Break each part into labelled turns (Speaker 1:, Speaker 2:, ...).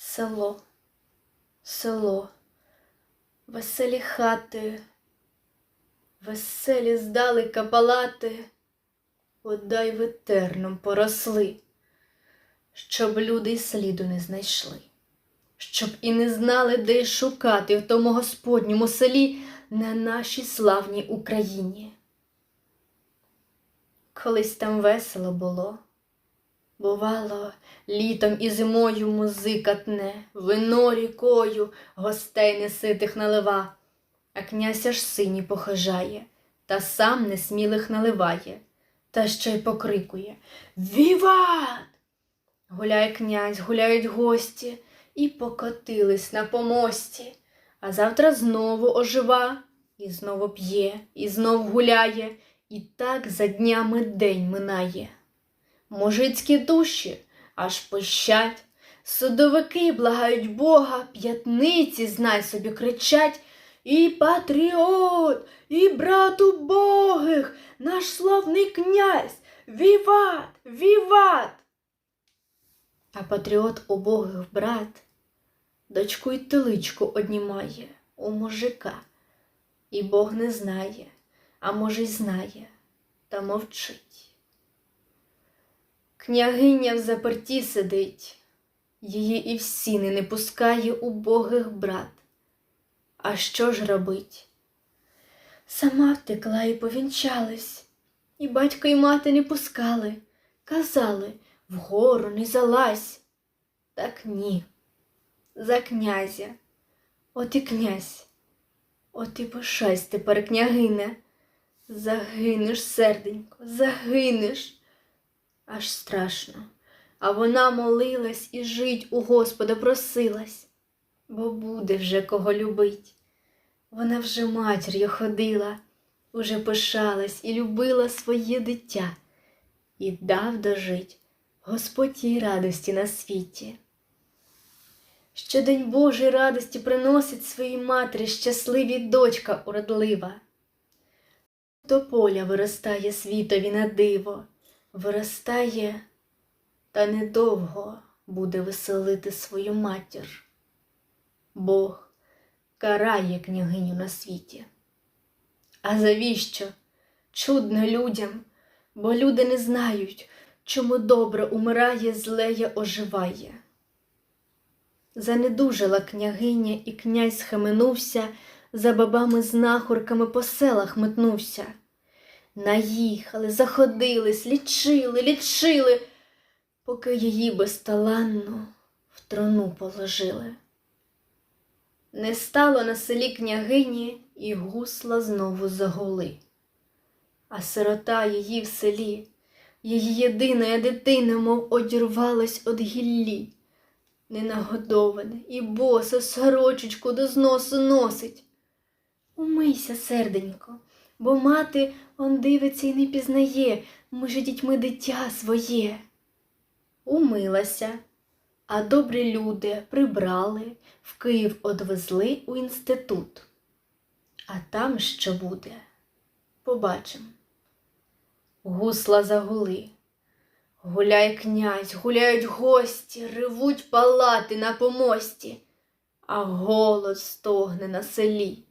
Speaker 1: Село, село, веселі хати, веселі здалека палати, Одай ветерном поросли, щоб люди й сліду не знайшли, щоб і не знали, де й шукати в тому господньому селі на нашій славній Україні. Колись там весело було. Бувало, літом і зимою музика тне, вино рікою гостей неситих налива, а князь аж сині похижає, та сам несмілих наливає, та ще й покрикує Віват! Гуляє князь, гуляють гості, і покотились на помості, а завтра знову ожива, і знову п'є, і знов гуляє, і так за днями день минає. Мужицькі душі аж пищать, судовики благають Бога, п'ятниці, знай собі, кричать. І патріот, і брат убогих, наш славний князь, віват, віват. А патріот убогих брат, дочку й теличку однімає у мужика, і Бог не знає, а може й знає, та мовчить. Княгиня в заперті сидить, її і в сіни не пускає убогих брат. А що ж робить? Сама втекла і повінчалась, і батько і мати не пускали, казали вгору не залазь. Так ні, за князя, от і князь, от і пишась тепер, княгине, загинеш, серденько, загинеш аж страшно. А вона молилась і жить у Господа просилась, бо буде вже кого любить. Вона вже матір'ю ходила, уже пишалась і любила своє дитя, і дав дожить Господь їй радості на світі. Щодень Божої радості приносить своїй матері щасливі дочка уродлива. До поля виростає світові на диво виростає, та недовго буде веселити свою матір. Бог карає княгиню на світі. А завіщо? Чудно людям, бо люди не знають, чому добре умирає, злеє оживає. Занедужала княгиня, і князь схаменувся, за бабами знахорками по селах метнувся. Наїхали, заходились, лічили, лічили, поки її безталанно в трону положили. Не стало на селі княгині і гусла знову загули, а сирота її в селі, її єдина дитина, мов одірвалась од гіллі, ненагодоване і боса сорочечку до зносу носить. Умийся, серденько, бо мати он дивиться і не пізнає, ми ж дітьми дитя своє. Умилася, а добрі люди прибрали, в Київ одвезли у інститут. А там що буде, побачим. Гусла загули. Гуляє князь, гуляють гості, ревуть палати на помості, а голод стогне на селі.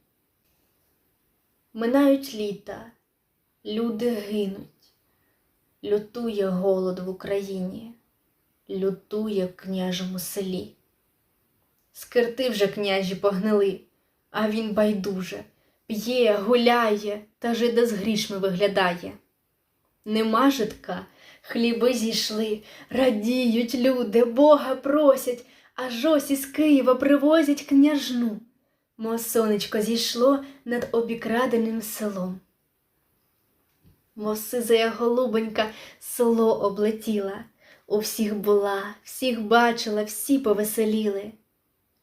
Speaker 1: Минають літа, люди гинуть, лютує голод в Україні, лютує в княжому селі. Скирти вже княжі погнили, а він байдуже, п'є, гуляє та жида з грішми виглядає. Нема житка, хліби зійшли, радіють люди, Бога просять, аж ось із Києва привозять княжну. Мо сонечко зійшло над обікраденим селом. Мов сизая голубонька село облетіла, у всіх була, всіх бачила, всі повеселіли,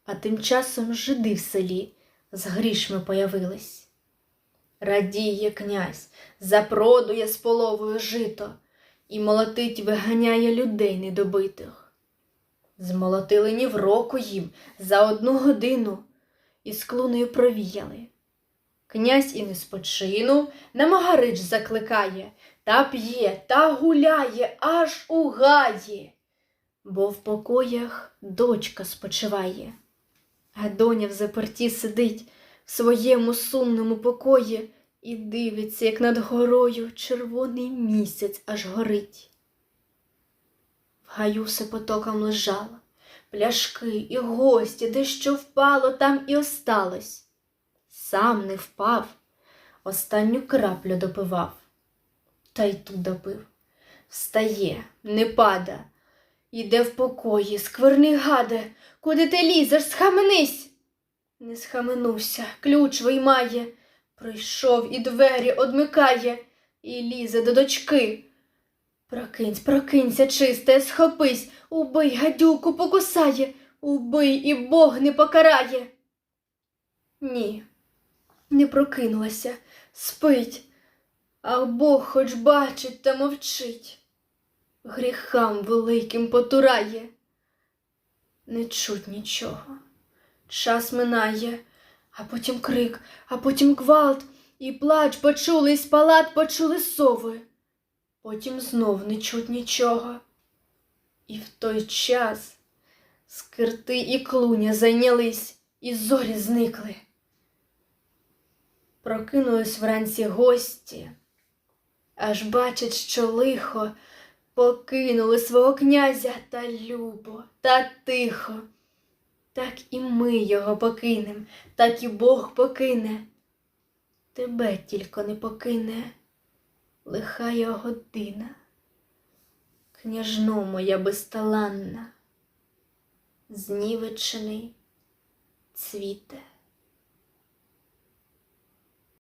Speaker 1: а тим часом жиди в селі з грішми появились. Радіє князь, запродує з половою жито і молотить, виганяє людей недобитих. Змолотили ні в року їм за одну годину і з клуною провіяли. Князь і не спочинув, на Магарич закликає, та п'є, та гуляє, аж у гаї. бо в покоях дочка спочиває, а доня в заперті сидить в своєму сумному покої і дивиться, як над горою червоний місяць аж горить. В гаю все потоком лежало, пляшки і гості, де що впало, там і осталось. Сам не впав, останню краплю допивав, та й ту допив. Встає, не пада, іде в покої, скверний гаде, куди ти лізеш, схаменись. Не схаменувся, ключ виймає, прийшов і двері одмикає, і лізе до дочки. Прокинься, прокинься, чисте, схопись, убий, гадюку покусає, убий, і Бог не покарає. Ні, не прокинулася, спить, а Бог хоч бачить та мовчить, гріхам великим потурає. Не чуть нічого. Час минає, а потім крик, а потім гвалт, і плач почули, і з палат почули сови. Потім знов не чуть нічого. І в той час скирти і клуня зайнялись, і зорі зникли. Прокинулись вранці гості, аж бачать, що лихо покинули свого князя та любо, та тихо. Так і ми його покинем, так і Бог покине. Тебе тільки не покине лиха його година. Княжно моя безталанна, знівечений цвіте.